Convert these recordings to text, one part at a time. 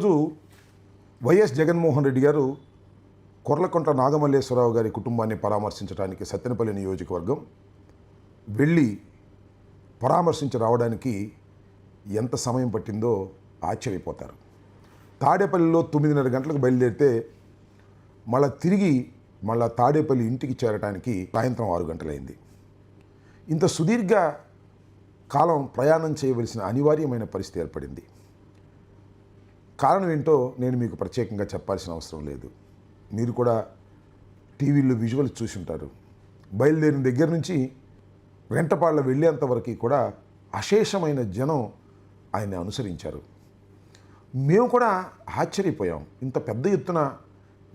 రోజు వైఎస్ జగన్మోహన్ రెడ్డి గారు కొర్లకొంట నాగమల్లేశ్వరరావు గారి కుటుంబాన్ని పరామర్శించడానికి సత్తెనపల్లి నియోజకవర్గం వెళ్ళి పరామర్శించి రావడానికి ఎంత సమయం పట్టిందో ఆశ్చర్యపోతారు. తాడేపల్లిలో తొమ్మిదిన్నర గంటలకు బయలుదేరితే మళ్ళా తిరిగి మళ్ళా తాడేపల్లి ఇంటికి చేరడానికి సాయంత్రం ఆరు గంటలైంది. ఇంత సుదీర్ఘ కాలం ప్రయాణం చేయవలసిన అనివార్యమైన పరిస్థితి ఏర్పడింది. కారణం ఏంటో నేను మీకు ప్రత్యేకంగా చెప్పాల్సిన అవసరం లేదు. మీరు కూడా టీవీలో విజువల్స్ చూసి ఉంటారు బయలుదేరిన దగ్గర నుంచి వెంటపాళ్ళ వెళ్ళేంత వరకు కూడా అశేషమైన జనం ఆయన్ని అనుసరించారు. మేము కూడా ఆశ్చర్యపోయాం. ఇంత పెద్ద ఎత్తున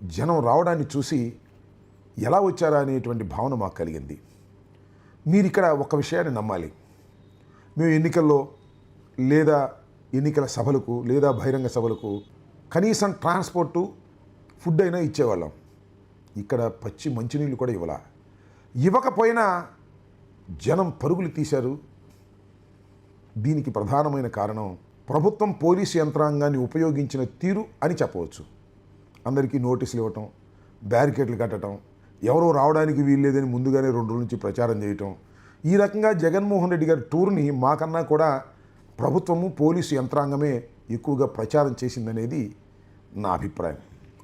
జనం రావడాన్ని చూసి ఎలా వచ్చారా అనేటువంటి భావన మాకు కలిగింది. మీరు ఇక్కడ ఒక విషయాన్ని నమ్మాలి. మేము ఎన్నికల్లో లేదా ఎన్నికల సభలకు లేదా బహిరంగ సభలకు కనీసం ట్రాన్స్పోర్టు ఫుడ్ అయినా ఇచ్చేవాళ్ళం. ఇక్కడ పచ్చి మంచినీళ్ళు కూడా ఇవ్వాల. ఇవ్వకపోయినా జనం పరుగులు తీశారు. దీనికి ప్రధానమైన కారణం ప్రభుత్వం పోలీసు యంత్రాంగాన్ని ఉపయోగించిన తీరు అని చెప్పవచ్చు. అందరికీ నోటీసులు ఇవ్వటం బ్యారికేడ్లు కట్టడం ఎవరో రావడానికి వీల్లేదని ముందుగానే రెండు రోజుల నుంచి ప్రచారం చేయటం. ఈ రకంగా జగన్మోహన్ రెడ్డి గారి టూర్ని మాకన్నా కూడా ప్రభుత్వము పోలీసు యంత్రాంగమే ఎక్కువగా ప్రచారం చేసిందనేది నా అభిప్రాయం.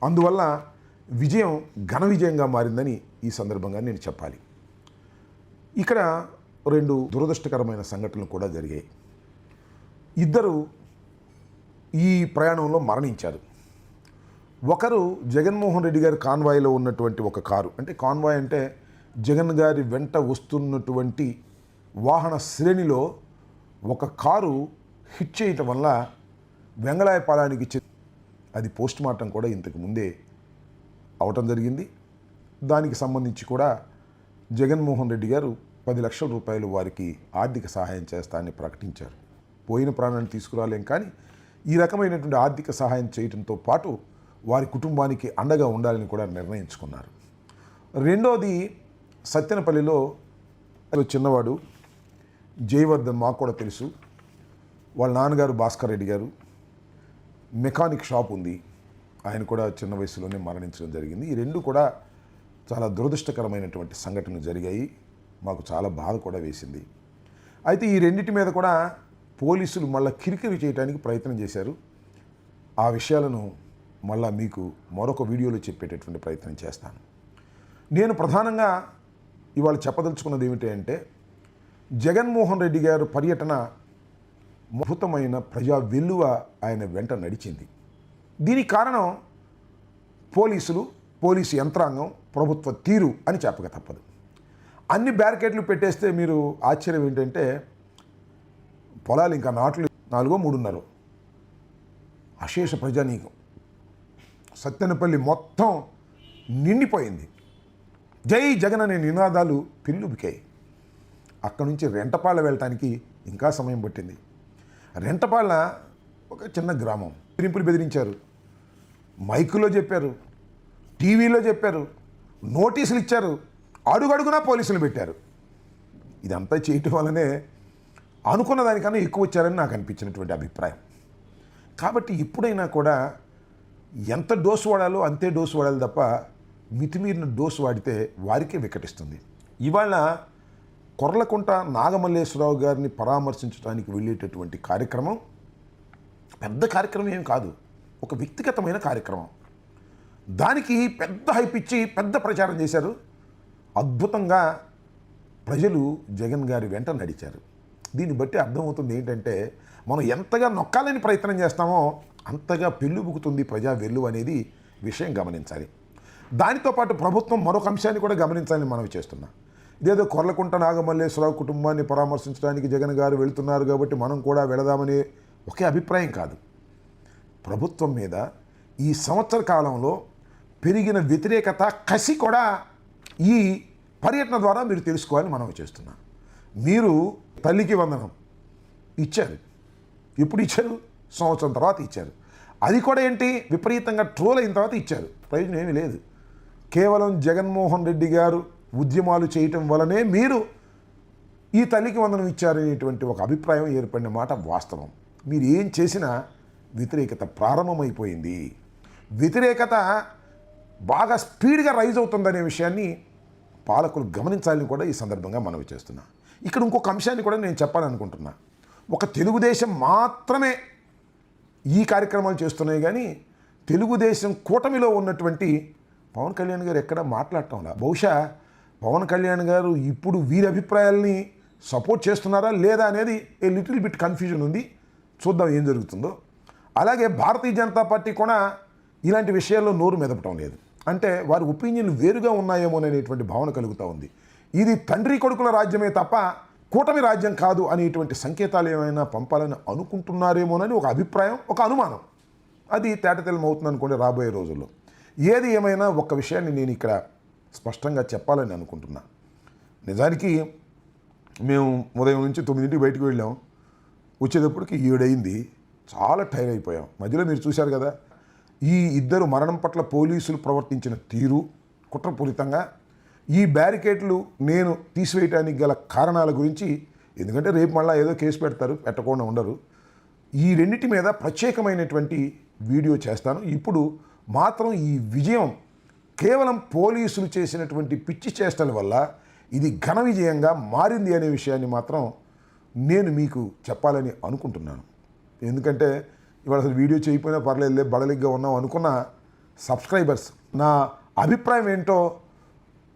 అందువల్ల విజయం ఘన విజయంగా మారిందని ఈ సందర్భంగా నేను చెప్పాలి. ఇక్కడ రెండు దురదృష్టకరమైన సంఘటనలు కూడా జరిగాయి. ఇద్దరు ఈ ప్రయాణంలో మరణించారు. ఒకరు జగన్మోహన్ రెడ్డి గారి కాన్వాయ్లో ఉన్నటువంటి ఒక కారు. అంటే కాన్వాయ్ అంటే జగన్ గారి వెంట వస్తున్నటువంటి వాహన శ్రేణిలో ఒక కారు హిట్ చేయటం వల్ల వెంగళాయపాలానికి అది పోస్ట్ మార్టం కూడా ఇంతకు ముందే అవటం జరిగింది. దానికి సంబంధించి కూడా జగన్మోహన్ రెడ్డి గారు పది లక్షల రూపాయలు వారికి ఆర్థిక సహాయం చేస్తానని ప్రకటించారు. పోయిన ప్రాణాన్ని తీసుకురాలేం కానీ ఈ రకమైనటువంటి ఆర్థిక సహాయం చేయడంతో పాటు వారి కుటుంబానికి అండగా ఉండాలని కూడా నిర్ణయించుకున్నారు. రెండోది సత్యనపల్లిలో చిన్నవాడు జయవర్ధన్ మాకు కూడా తెలుసు. వాళ్ళ నాన్నగారు భాస్కర్ రెడ్డి గారు. మెకానిక్ షాప్ ఉంది. ఆయన కూడా చిన్న వయసులోనే మరణించడం జరిగింది. ఈ రెండు కూడా చాలా దురదృష్టకరమైనటువంటి సంఘటనలు జరిగాయి. మాకు చాలా బాధ కూడా వేసింది. అయితే ఈ రెండింటి మీద కూడా పోలీసులు మళ్ళీ కిరికిరి చేయడానికి ప్రయత్నం చేశారు. ఆ విషయాలను మళ్ళా మీకు మరొక వీడియోలో చెప్పేటటువంటి ప్రయత్నం చేస్తాను. నేను ప్రధానంగా ఇవాళ చెప్పదలుచుకున్నది ఏమిటి అంటే జగన్మోహన్ రెడ్డి గారు పర్యటన అద్భుతమైన ప్రజా వెల్లువ ఆయన వెంట నడిచింది. దీనికి కారణం పోలీసులు పోలీసు యంత్రాంగం ప్రభుత్వ తీరు అని చెప్పక తప్పదు. అన్ని బ్యారికేడ్లు పెట్టేస్తే మీరు ఆశ్చర్యం ఏంటంటే పొలాలు ఇంకా నాట్లు నాలుగో మూడున్నర. అశేష ప్రజానీకం. సత్తెనపల్లి మొత్తం నిండిపోయింది. జై జగన్ అనే నినాదాలు పిల్లుబికాయి. అక్కడి నుంచి రెంటపాళ్ళ వెళ్ళటానికి ఇంకా సమయం పట్టింది. రెంటపాళ్ళ ఒక చిన్న గ్రామం. బెదిరింపులు బెదిరించారు. మైకులో చెప్పారు. టీవీలో చెప్పారు. నోటీసులు ఇచ్చారు. అడుగడుగునా పోలీసులు పెట్టారు. ఇదంతా చేయటం వల్లనే అనుకున్న దానికన్నా ఎక్కువ వచ్చారని నాకు అనిపించినటువంటి అభిప్రాయం. కాబట్టి ఎప్పుడైనా కూడా ఎంత డోసు వాడాలో అంతే డోసు వాడాలి తప్ప మితిమీరిన డోసు వాడితే వారికే వికటిస్తుంది. ఇవాళ కొర్లకుంట నాగమల్లేశ్వరరావు గారిని పరామర్శించడానికి వెళ్ళేటటువంటి కార్యక్రమం పెద్ద కార్యక్రమం ఏం కాదు. ఒక వ్యక్తిగతమైన కార్యక్రమం. దానికి పెద్ద హైప్ ఇచ్చి పెద్ద ప్రచారం చేశారు. అద్భుతంగా ప్రజలు జగన్ గారి వెంట నడిచారు. దీన్ని బట్టి అర్థమవుతుంది ఏంటంటే మనం ఎంతగా నొక్కాలని ప్రయత్నం చేస్తామో అంతగా పెళ్ళుబుకుతుంది ప్రజా వెల్లు అనేది విషయం గమనించాలి. దానితో పాటు ప్రభుత్వం మరొక అంశాన్ని కూడా గమనించాలని మనం చేస్తున్నాం. ఇదేదో కొర్లకుంట నాగమల్లేశ్వరరావు కుటుంబాన్ని పరామర్శించడానికి జగన్ గారు వెళ్తున్నారు కాబట్టి మనం కూడా వెళదామనే ఒకే అభిప్రాయం కాదు. ప్రభుత్వం మీద ఈ సంవత్సర కాలంలో పెరిగిన వ్యతిరేకత కసి కూడా ఈ పర్యటన ద్వారా మీరు తెలుసుకోవాలని మనం చేస్తున్నాం. మీరు తల్లికి వందనం ఇచ్చారు. ఎప్పుడు ఇచ్చారు? సంవత్సరం తర్వాత ఇచ్చారు. అది కూడా ఏంటి? విపరీతంగా ట్రోల్ అయిన తర్వాత ఇచ్చారు. ప్రయోజనం ఏమీ లేదు. కేవలం జగన్మోహన్ రెడ్డి గారు ఉద్యమాలు చేయటం వలనే మీరు ఈ తల్లికి వందనం ఇచ్చారనేటువంటి ఒక అభిప్రాయం ఏర్పడిన మాట వాస్తవం. మీరు ఏం చేసినా వ్యతిరేకత ప్రారంభమైపోయింది. వ్యతిరేకత బాగా స్పీడ్గా రైజ్ అవుతుందనే విషయాన్ని పాలకులు గమనించాలని కూడా ఈ సందర్భంగా మనవి చేస్తున్నా. ఇక్కడ ఇంకొక అంశాన్ని కూడా నేను చెప్పాలనుకుంటున్నా. ఒక తెలుగుదేశం మాత్రమే ఈ కార్యక్రమాలు చేస్తున్నాయి కానీ తెలుగుదేశం కూటమిలో ఉన్నటువంటి పవన్ కళ్యాణ్ గారు ఎక్కడ మాట్లాడటం బహుశా పవన్ కళ్యాణ్ గారు ఇప్పుడు వీరి అభిప్రాయాల్ని సపోర్ట్ చేస్తున్నారా లేదా అనేది ఏ లిటిల్ బిట్ కన్ఫ్యూజన్ ఉంది. చూద్దాం ఏం జరుగుతుందో. అలాగే భారతీయ జనతా పార్టీ కూడా ఇలాంటి విషయాల్లో నోరు మెదపటం లేదు. అంటే వారి ఒపీనియన్లు వేరుగా ఉన్నాయేమో అనేటువంటి భావన కలుగుతూ ఉంది. ఇది తండ్రి కొడుకుల రాజ్యమే తప్ప కూటమి రాజ్యం కాదు అనేటువంటి సంకేతాలు ఏమైనా పంపాలని అనుకుంటున్నారేమోనని ఒక అభిప్రాయం ఒక అనుమానం. అది తేటతెల్లమవుతుంది అనుకోండి రాబోయే రోజుల్లో. ఏది ఏమైనా ఒక్క విషయాన్ని నేను ఇక్కడ స్పష్టంగా చెప్పాలని అనుకుంటున్నా. నిజానికి మేము ఉదయం నుంచి తొమ్మిదింటికి బయటకు వెళ్ళాం. వచ్చేటప్పటికి ఏడైంది చాలా టైర్ అయిపోయాం. మధ్యలో మీరు చూశారు కదా ఈ ఇద్దరు మరణం పట్ల పోలీసులు ప్రవర్తించిన తీరు కుట్రపూరితంగా. ఈ బ్యారికేడ్లు నేను తీసివేయటానికి గల కారణాల గురించి ఎందుకంటే రేపు మళ్ళీ ఏదో కేసు పెడతారు పెట్టకుండా ఉండరు. ఈ రెండింటి మీద ప్రత్యేకమైనటువంటి వీడియో చేస్తాను. ఇప్పుడు మాత్రం ఈ విజయం కేవలం పోలీసులు చేసినటువంటి పిచ్చి చేష్టల వల్ల ఇది ఘన విజయంగా మారింది అనే విషయాన్ని మాత్రం నేను మీకు చెప్పాలని అనుకుంటున్నాను. ఎందుకంటే ఇవాళ అసలు వీడియో చేయకపోయినా పర్లేదులే బడలిగ్గా ఉన్నాం అనుకున్న సబ్స్క్రైబర్స్ నా అభిప్రాయం ఏంటో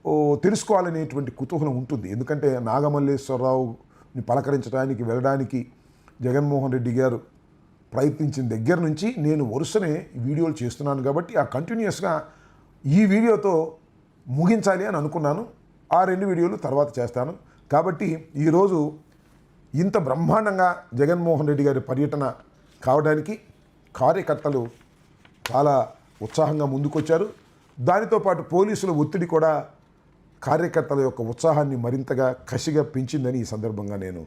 ఓ తెలుసుకోవాలనేటువంటి కుతూహలం ఉంటుంది. ఎందుకంటే నాగమల్లేశ్వరరావుని పలకరించడానికి వెళ్ళడానికి జగన్మోహన్ రెడ్డి గారు ప్రయత్నించిన దగ్గర నుంచి నేను వరుసనే వీడియోలు చేస్తున్నాను కాబట్టి ఆ కంటిన్యూస్గా ఈ వీడియోతో ముగించాలి అని అనుకున్నాను. ఆ రెండు వీడియోలు తర్వాత చేస్తాను. కాబట్టి ఈరోజు ఇంత బ్రహ్మాండంగా జగన్మోహన్ రెడ్డి గారి పర్యటన కావడానికి కార్యకర్తలు చాలా ఉత్సాహంగా ముందుకొచ్చారు. దానితో పాటు పోలీసుల ఒత్తిడి కూడా కార్యకర్తల యొక్క ఉత్సాహాన్ని మరింతగా కసిగా పెంచిందని ఈ సందర్భంగా నేను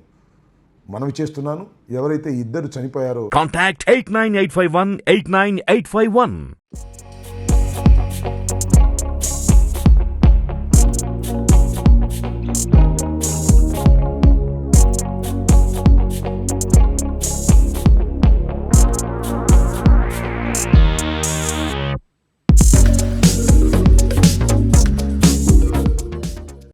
మనవి చేస్తున్నాను. ఎవరైతే ఇద్దరు చనిపోయారో contact eight nine eight five one eight nine eight five one